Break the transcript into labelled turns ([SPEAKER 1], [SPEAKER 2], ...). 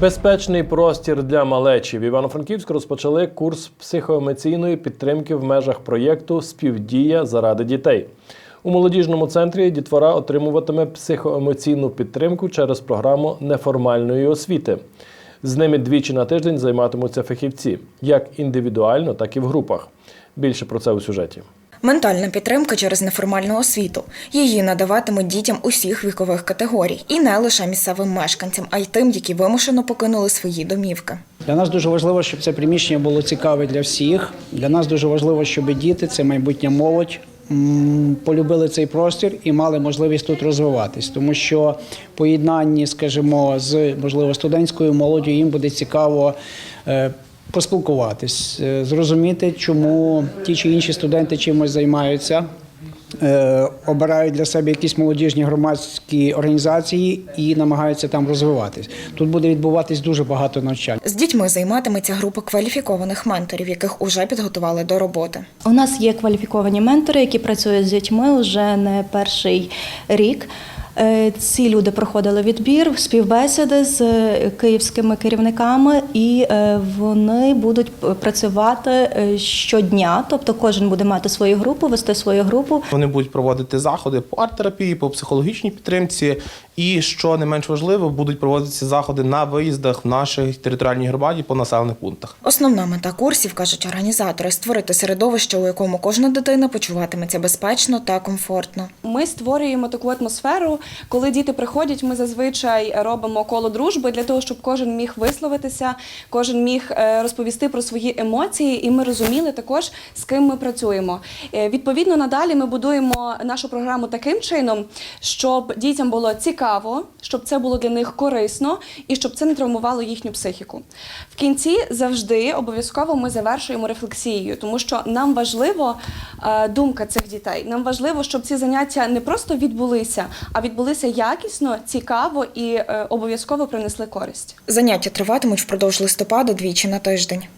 [SPEAKER 1] Безпечний простір для малечі в Івано-Франківську розпочали курс психоемоційної підтримки в межах проєкту Співдія заради дітей. У молодіжному центрі дітвора отримуватиме психоемоційну підтримку через програму неформальної освіти. З ними двічі на тиждень займатимуться фахівці, як індивідуально, так і в групах. Більше про це у сюжеті.
[SPEAKER 2] Ментальна підтримка через неформальну освіту. Її надаватимуть дітям усіх вікових категорій, і не лише місцевим мешканцям, а й тим, які вимушено покинули свої домівки.
[SPEAKER 3] Для нас дуже важливо, щоб це приміщення було цікаве для всіх. Для нас дуже важливо, щоб діти, це майбутня молодь, полюбили цей простір і мали можливість тут розвиватись, тому що поєднанні, скажімо, з можливо студентською молоддю їм буде цікаво. Поспілкуватись, е, зрозуміти, чому ті чи інші студенти чимось займаються, е, обирають для себе якісь молодіжні громадські організації і намагаються там розвиватись. Тут буде відбуватись дуже багато навчань.
[SPEAKER 2] З дітьми займатиметься група кваліфікованих менторів, яких уже підготували до роботи.
[SPEAKER 4] У нас є кваліфіковані ментори, які працюють з дітьми вже не перший рік. Е, Ці люди проходили відбір, співбесіди з е, київськими керівниками, і е, вони будуть працювати щодня. Тобто, кожен буде мати свою групу, вести свою групу.
[SPEAKER 5] Вони будуть проводити заходи по арт-терапії, по психологічній підтримці, і що не менш важливо, будуть проводитися заходи на виїздах в нашій територіальній громаді по населених пунктах.
[SPEAKER 2] Основна мета курсів, кажуть організатори, створити середовище, у якому кожна дитина почуватиметься безпечно та комфортно.
[SPEAKER 6] Ми створюємо таку атмосферу, коли діти приходять. Ми зазвичай робимо коло дружби для того, щоб кожен міг висловитися, кожен міг е, розповісти про свої емоції, і ми розуміли також, з ким ми працюємо. Е, Відповідно, надалі ми будуємо нашу програму таким чином, щоб дітям було цікаво, щоб це було для них корисно і щоб це не травмувало їхню психіку. В кінці завжди обов'язково ми завершуємо рефлексією, тому що нам важливо е, думка цих дітей. Нам важливо, щоб ці заняття не просто відбулися, а відбулися якісно, цікаво і е, обов'язково принесли користь.
[SPEAKER 2] Заняття триватимуть впродовж листопада двічі на тиждень.